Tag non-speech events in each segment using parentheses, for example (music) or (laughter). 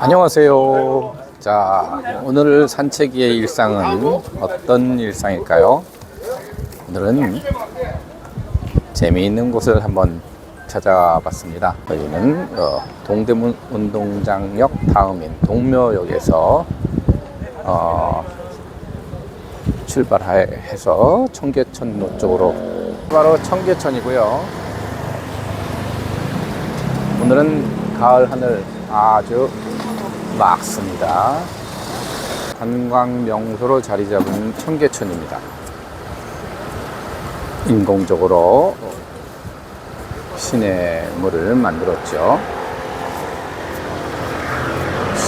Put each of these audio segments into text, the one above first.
안녕하세요. 자, 오늘 산책의 일상은 어떤 일상일까요? 오늘은 재미있는 곳을 한번 찾아봤습니다. 여기는 어, 동대문 운동장역 다음인 동묘역에서 어, 출발해서 청계천 쪽으로 바로 청계천이고요. 오늘은 가을 하늘 아주 맑습니다. 관광 명소로 자리 잡은 청계천입니다. 인공적으로 시내물을 만들었죠.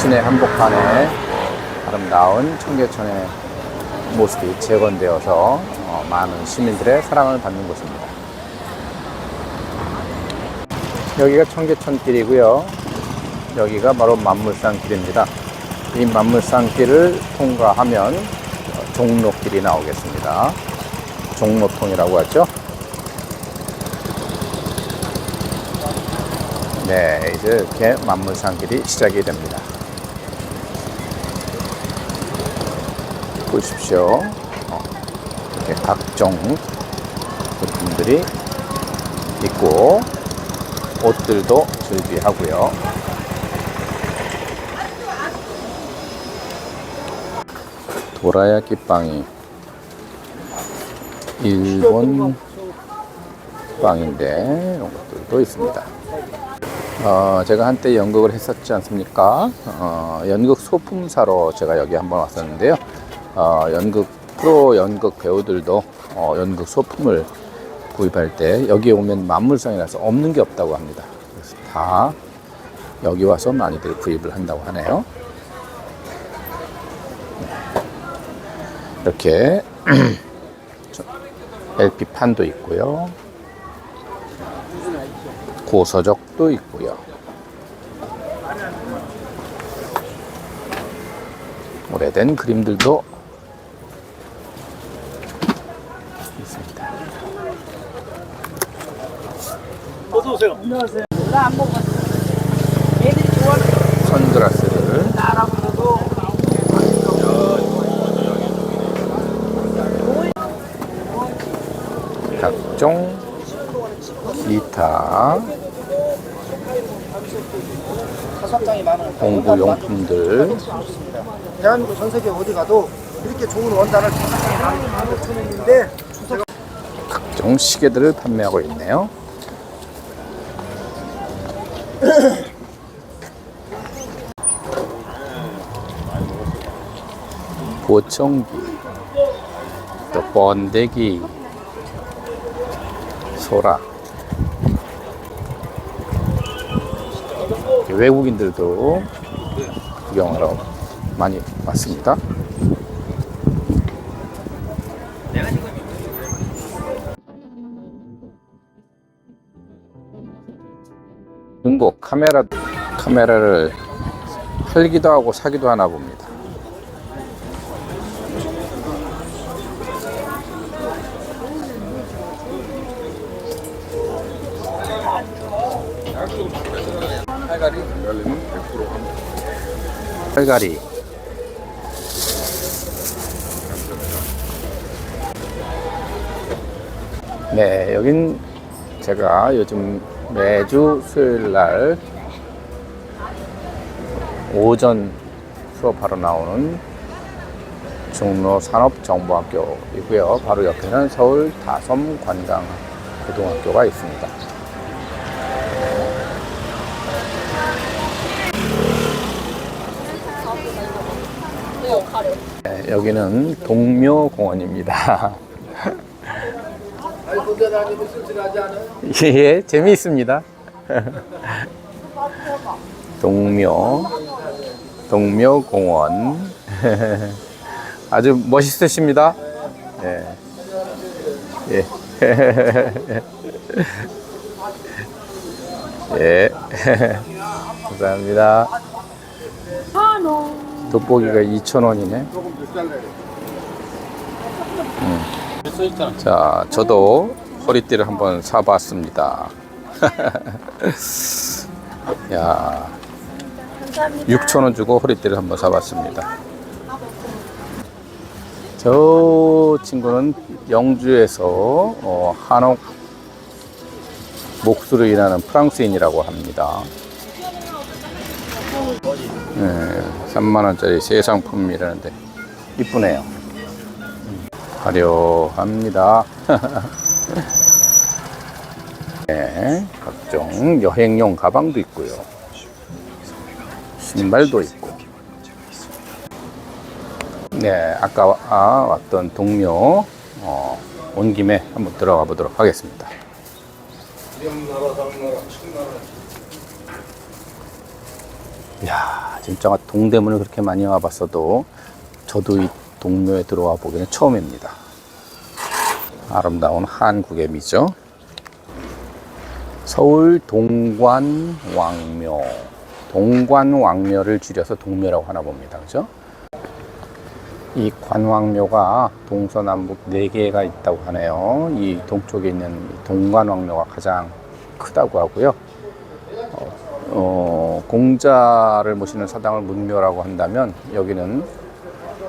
시내 한복판에 아름다운 청계천의 모습이 재건되어서 어, 많은 시민들의 사랑을 받는 곳입니다. 여기가 청계천길이고요. 여기가 바로 만물산길입니다. 이 만물산길을 통과하면 어, 종로길이 나오겠습니다. 종로통이라고 하죠. 네, 이제 이렇게 만물산길이 시작이 됩니다. 보십시오. 어, 이렇게 각종 제품들이 있고 옷들도 즐비하고요. 도라야끼 빵이 일본 빵인데 이런 것들도 있습니다. 어, 제가 한때 연극을 했었지 않습니까? 어, 연극 소품사로 제가 여기 한번 왔었는데요. 어, 연극 프로 연극 배우들도 어, 연극 소품을 구입할 때 여기 오면 만물상이라서 없는 게 없다고 합니다. 그래서 다 여기 와서 많이들 구입을 한다고 하네요. 이렇게 (clears throat) LP판도 있고요. 고서적도 있고요. 오래된 그림들도 있습니다. 어서 오세요. 선글라스를 각종 기타. 많은 공구 용품들. 대한민국 전 세계 어디 가도 이렇게 좋은 원단을 곳천인데 각종 시계들을 판매하고 있네요. 보청기, 또 번데기, 소라. 외국인들도 구경하러 많이 왔습니다. 중국 카메라 카메라를 팔기도 하고 사기도 하나 봅니다. 팔가리 네, 여긴 제가 요즘 매주 수요일 날 오전 수업하러 나오는 중로 산업정보학교이고요. 바로 옆에는 서울 다섬 관광 고등학교가 있습니다. 네, 여기는 동묘공원입니다. (laughs) 예, 재미있습니다. (laughs) 동묘, 동묘공원. (laughs) 아주 멋있으십니다. 예. 예. 예. 감사합니다. 돋보기가 2,000원이네. 자, 저도 허리띠를 한번 사봤습니다. (laughs) 야, 감사합니다. 6,000원 주고 허리띠를 한번 사봤습니다. 저 친구는 영주에서 어, 한옥 목수로 일하는 프랑스인이라고 합니다. 네, 3만원짜리 새 상품이라는데 이쁘네요. 음, 화려합니다. (laughs) 네, 각종 여행용 가방도 있고요. 신발도 있고. 네, 아까 와- 아, 왔던 동묘 어, 온 김에 한번 들어가 보도록 하겠습니다. 이야, 진짜 동대문을 그렇게 많이 와봤어도 저도 이 동묘에 들어와 보기는 처음입니다. 아름다운 한국의 미죠. 서울 동관왕묘. 동관왕묘를 줄여서 동묘라고 하나 봅니다. 그죠? 이 관왕묘가 동서남북 네개가 있다고 하네요. 이 동쪽에 있는 이 동관왕묘가 가장 크다고 하고요. 어, 어, 공자를 모시는 사당을 문묘라고 한다면 여기는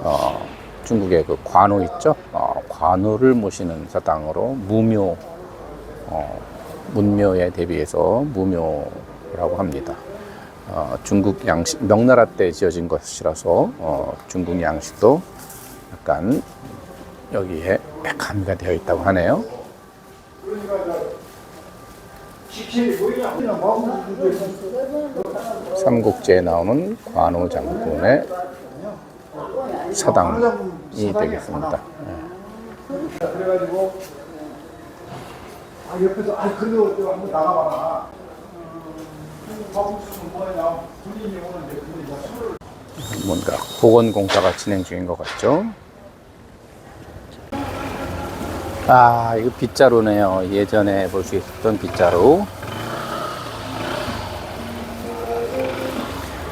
어, 중국의 그 관우 있죠? 어, 관우를 모시는 사당으로 무묘, 어, 문묘에 대비해서 무묘라고 합니다. 어, 중국 양식, 명나라 때 지어진 것이라서 어, 중국 양식도 약간 여기에 가미가 되어 있다고 하네요. 삼국지에 나오는 관우 장군의 사당이 되겠습니다. 그래가지고 아 옆에서 아 그래도 또 한번 나가봐라. 뭔가 보건 공사가 진행 중인 것 같죠? 아, 이거 빗자루네요. 예전에 볼 수 있었던 빗자루.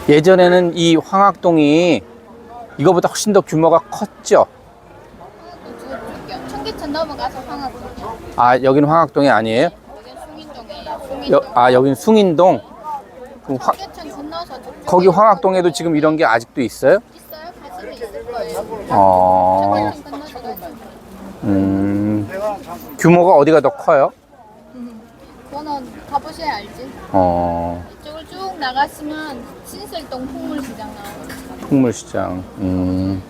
예전에는 이 황학동이 이거보다 훨씬 더 규모가 컸죠? 청계천 넘어가서 황학동이요. 아, 여기는 황학동이 아니에요? 여긴 숭인동이에요. 숭인동. 여, 아, 여기는 숭인동? 그럼 화- 청계천 건너서 저쪽에 거기 황학동에도 지금 이런 게 아직도 있어요? 있어요. 가시면 있을 거예요. 어, 청계천. 음, 규모가 어디가 더 커요? 그거는 가보셔야 알지. 어, 이쪽을 쭉 나가시면 신설동 풍물시장 나와요. 풍물시장. 음,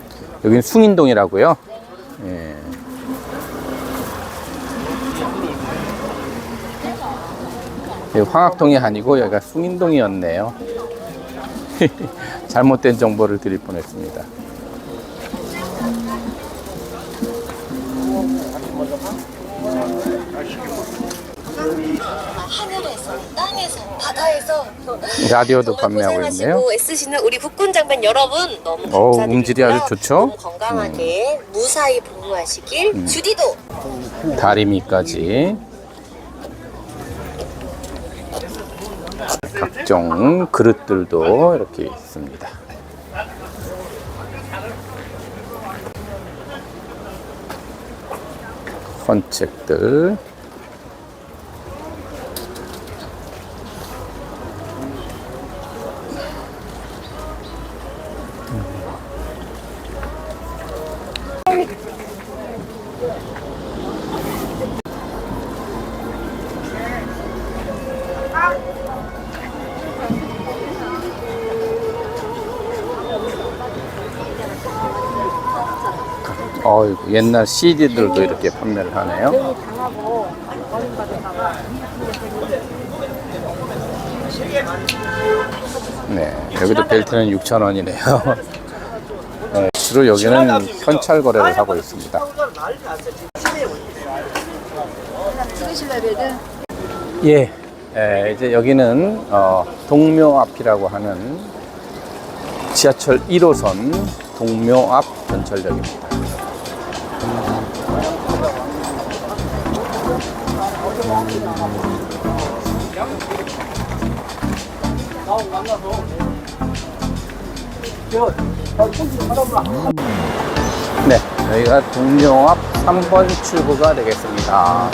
여긴 숭인동이라고요? 예. 여기 황학동이 아니고 여기가 숭인동이었네요. (laughs) 잘못된 정보를 드릴 뻔했습니다. 하늘에서, 땅에서, 바다에서 라디오도 판매하고 있네요. 애쓰시는 우리 국군 장병 여러분 너무 어우, 감사드리고요. 음질이 아주 좋죠? 음. 너무 건강하게 무사히 복무하시길 주디도 다리미까지 각종 그릇들도 이렇게 있습니다. 헌책들 어, 옛날 CD들도 이렇게 판매를 하네요. 네, 여기도 벨트는 6,000원이네요. (laughs) 네, 주로 여기는 현찰 거래를 하고 있습니다. 예, 에, 이제 여기는 어, 동묘 앞이라고 하는 지하철 1호선 동묘 앞 전철역입니다. 네, 여기가 동묘 앞 3번 출구가 되겠습니다.